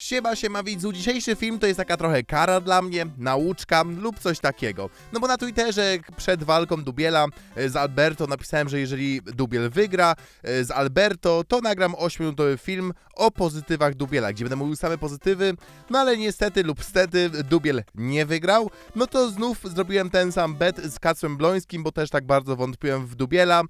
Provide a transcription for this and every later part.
Siema, siema widzu, dzisiejszy film to jest taka trochę kara dla mnie, nauczka lub coś takiego. No bo na Twitterze przed walką Dubiela e, z Alberto napisałem, że jeżeli Dubiel wygra e, z Alberto, to nagram 8-minutowy film o pozytywach Dubiela, gdzie będę mówił same pozytywy, no ale niestety lub stety Dubiel nie wygrał, no to znów zrobiłem ten sam bet z Kacprem Blońskim, bo też tak bardzo wątpiłem w Dubiela,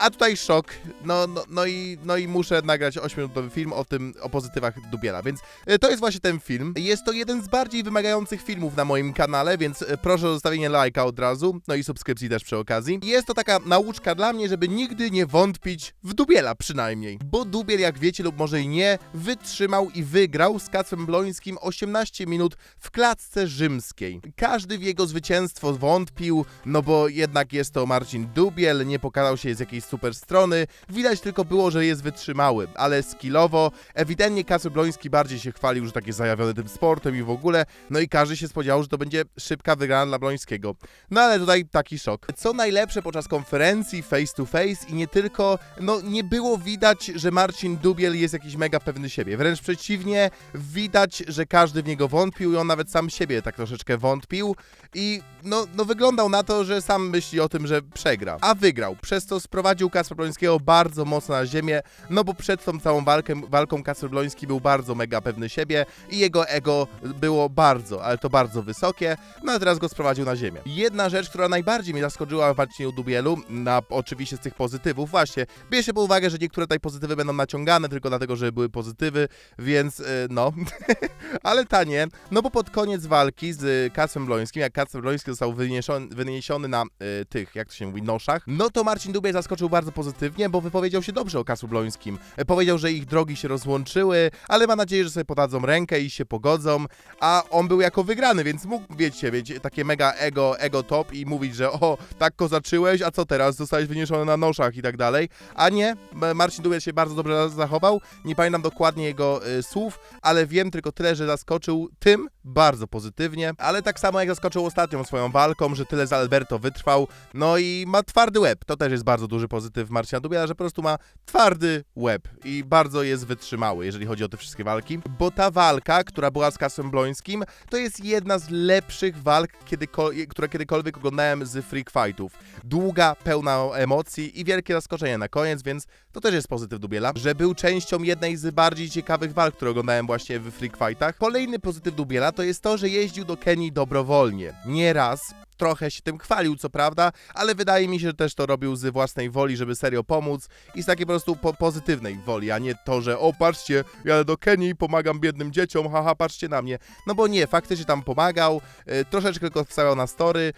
a tutaj szok, no, no, no, i, no i muszę nagrać 8-minutowy film o tym, o pozytywach Dubiela, więc e, to jest właśnie ten film. Jest to jeden z bardziej wymagających filmów na moim kanale, więc e, proszę o zostawienie lajka od razu, no i subskrypcji też przy okazji. Jest to taka nauczka dla mnie, żeby nigdy nie wątpić w Dubiela przynajmniej, bo Dubiel, jak wiecie lub może i nie, wytrzymał i wygrał z Kacprem Blońskim 18 minut w klatce rzymskiej. Każdy w jego zwycięstwo wątpił, no bo jednak jest to Marcin Dubiel, nie pokazał się z jakiejś super strony, widać tylko było, że jest wytrzymały, ale skillowo, ewidentnie Kacper Bloński bardziej się chwalił, że tak jest zajawiony tym sportem i w ogóle, no i każdy się spodziewał, że to będzie szybka wygrana dla Blońskiego. No ale tutaj taki szok. Co najlepsze podczas konferencji face to face i nie tylko, no nie było widać, że Marcin Dubiel jest jakiś mega pewny siebie. Wręcz przeciwnie, widać, że każdy w niego wątpił i on nawet sam siebie tak troszeczkę wątpił i no, no wyglądał na to, że sam myśli o tym, że przegra. A wygrał, przez co sprowadził Kacpra Blońskiego bardzo mocno na ziemię, no bo przed tą całą walkę, walką Kacper Bloński był bardzo mega pewny siebie i jego ego było bardzo, ale to bardzo wysokie, no a teraz go sprowadził na ziemię. Jedna rzecz, która najbardziej mnie zaskoczyła w Marcinie Dubielu, na oczywiście z tych pozytywów, właśnie, bierzcie pod uwagę, że niektóre tutaj pozytywy będą naciągane tylko dlatego, że były pozytywy, więc yy, no, ale ta nie, no bo pod koniec walki z Kacprem Blońskim, jak Kacper Bloński został wyniesiony, wyniesiony na y, tych, jak to się mówi, noszach, no to Marcin Dubiel zaskoczył bardzo pozytywnie, bo wypowiedział się dobrze o Kacpru Blońskim. E, Powiedział, że ich drogi się rozłączyły, ale ma nadzieję, że sobie podadzą rękę i się pogodzą, a on był jako wygrany, więc mógł, wiecie, takie mega ego, ego top i mówić, że o, tak kozaczyłeś, a co teraz, zostałeś wyniesiony na noszach i tak dalej, a nie, Marcin Dubiel się bardzo dobrze zachował, nie pamiętam dokładnie jego y, słów, ale wiem tylko tyle, że zaskoczył tym bardzo pozytywnie, ale tak samo jak zaskoczył ostatnią swoją walką, że tyle z Alberto wytrwał, no i ma twardy łeb, to też jest bardzo duży pozytyw Marcina Dubiela, że po prostu ma twardy łeb i bardzo jest wytrzymały, jeżeli chodzi o te wszystkie walki, bo ta walka, która była z Kasem Blońskim, to jest jedna z lepszych walk, kiedyko- które kiedykolwiek oglądałem z freak fightów. Długa, pełna emocji i wielkie zaskoczenie na koniec, więc to też jest pozytyw Dubiela, że był częścią jednej z bardziej ciekawych walk, które oglądałem właśnie w freak fightach. Kolejny pozytyw Dubiela to jest to, że jeździł do Kenii dobrowolnie. Nie raz, trochę się tym chwalił, co prawda, ale wydaje mi się, że też to robił z własnej woli, żeby serio pomóc i z takiej po prostu po pozytywnej woli, a nie to, że o, patrzcie, jadę do Kenii, pomagam biednym dzieciom, haha, patrzcie na mnie. No bo nie, faktycznie tam pomagał, y, troszeczkę tylko wstawiał na story,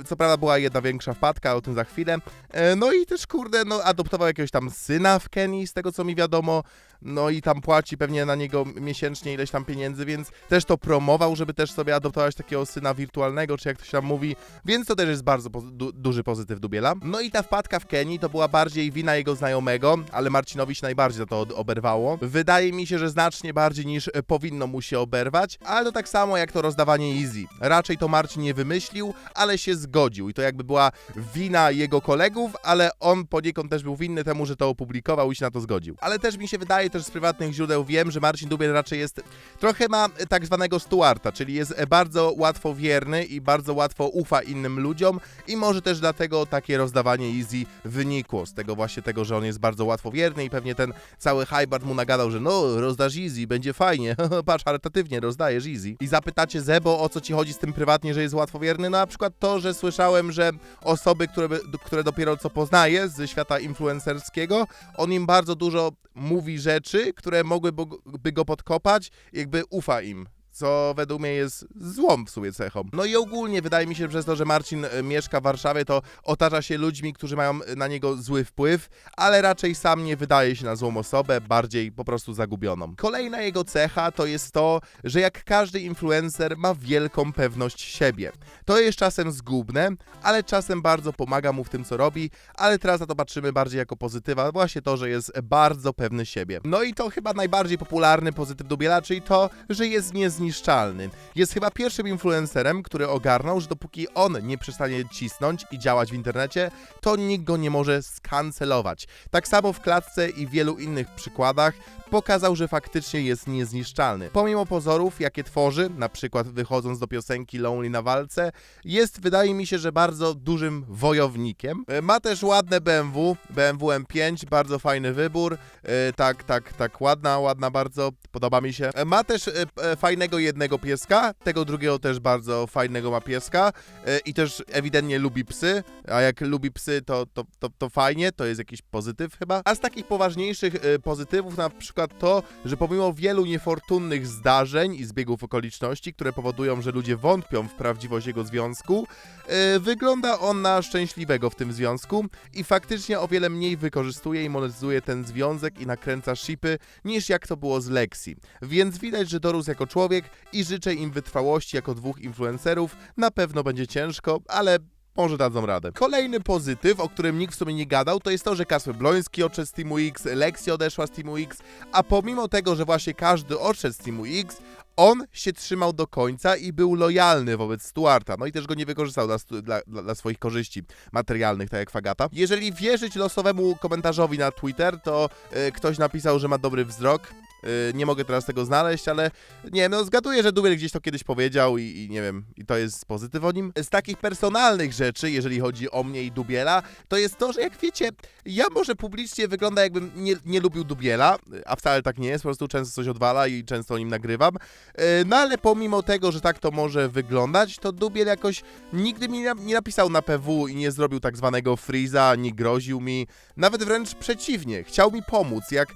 y, co prawda była jedna większa wpadka, o tym za chwilę, y, no i też, kurde, no adoptował jakiegoś tam syna w Kenii, z tego co mi wiadomo, no i tam płaci pewnie na niego miesięcznie ileś tam pieniędzy, więc też to promował, żeby też sobie adoptować takiego syna wirtualnego, czy jak to się tam mówi, więc to też jest bardzo pozy- du- duży pozytyw Dubiela. No i ta wpadka w Kenii to była bardziej wina jego znajomego, ale Marcinowi się najbardziej za to oberwało. Wydaje mi się, że znacznie bardziej niż e, powinno mu się oberwać, ale to tak samo jak to rozdawanie Easy. Raczej to Marcin nie wymyślił, ale się zgodził i to jakby była wina jego kolegów, ale on poniekąd też był winny temu, że to opublikował i się na to zgodził. Ale też mi się wydaje, też z prywatnych źródeł wiem, że Marcin Dubiel raczej jest trochę ma e, tak zwanego Stuarta, czyli jest e, bardzo łatwo wierny i bardzo łatwo ufa innym ludziom i może też dlatego takie rozdawanie Easy wynikło z tego właśnie tego, że on jest bardzo łatwo wierny i pewnie ten cały Hybart mu nagadał, że no, rozdasz Easy, będzie fajnie, patrz, charytatywnie rozdajesz Easy. I zapytacie Zebo, o co ci chodzi z tym prywatnie, że jest łatwowierny? No na przykład to, że słyszałem, że osoby, które, które dopiero co poznaje ze świata influencerskiego, on im bardzo dużo mówi rzeczy, które mogłyby go- podkopać, jakby ufa im. Co według mnie jest złą w sumie cechą. No i ogólnie wydaje mi się, że przez to, że Marcin e, mieszka w Warszawie, to otacza się ludźmi, którzy mają e, na niego zły wpływ, ale raczej sam nie wydaje się na złą osobę, bardziej po prostu zagubioną. Kolejna jego cecha to jest to, że jak każdy influencer ma wielką pewność siebie. To jest czasem zgubne, ale czasem bardzo pomaga mu w tym, co robi, ale teraz na to patrzymy bardziej jako pozytywa, właśnie to, że jest bardzo pewny siebie. No i to chyba najbardziej popularny pozytyw Dubiela, czyli to, że jest niezniszczalny niezniszczalny. Jest chyba pierwszym influencerem, który ogarnął, że dopóki on nie przestanie cisnąć i działać w internecie, to nikt go nie może skancelować. Tak samo w klatce i wielu innych przykładach pokazał, że faktycznie jest niezniszczalny. Pomimo pozorów, jakie tworzy, na przykład wychodząc do piosenki Lonely na walce, jest, wydaje mi się, że bardzo dużym wojownikiem. E, Ma też ładne BMW, BMW M5, bardzo fajny wybór, E, tak, tak, tak, ładna, ładna bardzo, podoba mi się. E, Ma też e, fajnego jednego pieska, tego drugiego też bardzo fajnego ma pieska e, i też ewidentnie lubi psy, a jak lubi psy, to, to, to, to fajnie, to jest jakiś pozytyw chyba. A z takich poważniejszych e, pozytywów na przykład to, że pomimo wielu niefortunnych zdarzeń i zbiegów okoliczności, które powodują, że ludzie wątpią w prawdziwość jego związku, e, wygląda on na szczęśliwego w tym związku i faktycznie o wiele mniej wykorzystuje i monetyzuje ten związek i nakręca shipy niż jak to było z Lexi. Więc widać, że dorósł jako człowiek i życzę im wytrwałości jako dwóch influencerów. Na pewno będzie ciężko, ale może dadzą radę. Kolejny pozytyw, o którym nikt w sumie nie gadał, to jest to, że Kasper Bloński odszedł z Teamu X, Lexi odeszła z Teamu X, a pomimo tego, że właśnie każdy odszedł z Teamu X, on się trzymał do końca i był lojalny wobec Stuarta, no i też go nie wykorzystał dla, dla, dla, swoich korzyści materialnych, tak jak Fagata. Jeżeli wierzyć losowemu komentarzowi na Twitter, to e, ktoś napisał, że ma dobry wzrok. E, nie mogę teraz tego znaleźć, ale nie wiem, no zgaduję, że Dubiel gdzieś to kiedyś powiedział i, i nie wiem, i to jest pozytyw o nim. Z takich personalnych rzeczy, jeżeli chodzi o mnie i Dubiela, to jest to, że jak wiecie, ja może publicznie wygląda jakbym nie, nie lubił Dubiela, a wcale tak nie jest, po prostu często coś odwala i często o nim nagrywam. E, No ale pomimo tego, że tak to może wyglądać, to Dubiel jakoś nigdy mi nie napisał na PW i nie zrobił tak zwanego freeza, nie groził mi, nawet wręcz przeciwnie, chciał mi pomóc. Jak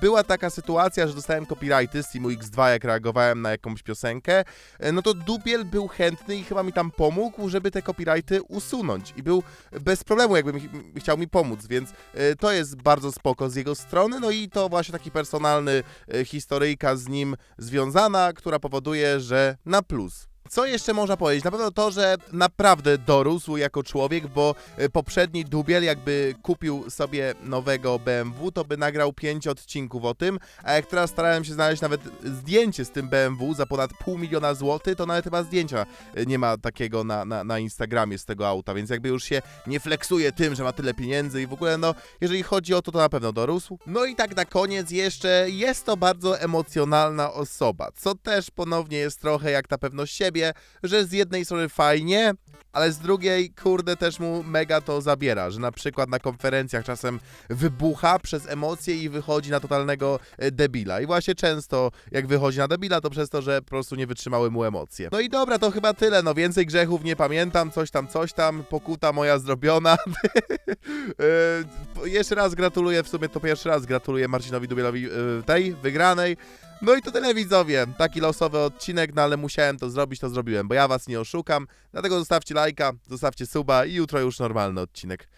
była taka sytuacja, że dostałem copyrighty z Teamu X2, jak reagowałem na jakąś piosenkę, e, no to Dubiel był chętny i chyba mi tam pomógł, żeby te copyrighty usunąć. I był bez problemu, jakby chciał mi pomóc, więc e, to jest bardzo spoko z jego strony. No i to właśnie taki personalny e, historyjka z nim związana, która powoduje, że na plus. Co jeszcze można powiedzieć? Na pewno to, że naprawdę dorósł jako człowiek, bo e, poprzedni Dubiel jakby kupił sobie nowego BMW, to by nagrał 5 odcinków o tym, a jak teraz starałem się znaleźć nawet zdjęcie z tym BMW za ponad pół miliona złotych, to nawet chyba zdjęcia e, nie ma takiego na, na, na Instagramie z tego auta, więc jakby już się nie flexuje tym, że ma tyle pieniędzy i w ogóle no, jeżeli chodzi o to, to na pewno dorósł. No i tak na koniec jeszcze jest to bardzo emocjonalna osoba, co też ponownie jest trochę jak ta pewność siebie, że z jednej strony fajnie, ale z drugiej, kurde, też mu mega to zabiera, że na przykład na konferencjach czasem wybucha przez emocje i wychodzi na totalnego e, debila. I właśnie często jak wychodzi na debila, to przez to, że po prostu nie wytrzymały mu emocje. No i dobra, to chyba tyle, no więcej grzechów nie pamiętam, coś tam, coś tam, pokuta moja zrobiona. Jeszcze raz gratuluję, w sumie to pierwszy raz gratuluję Marcinowi Dubielowi e, tej wygranej. No i to tyle widzowie, taki losowy odcinek, no ale musiałem to zrobić, to zrobiłem, bo ja was nie oszukam, dlatego zostawcie lajka, zostawcie suba i jutro już normalny odcinek.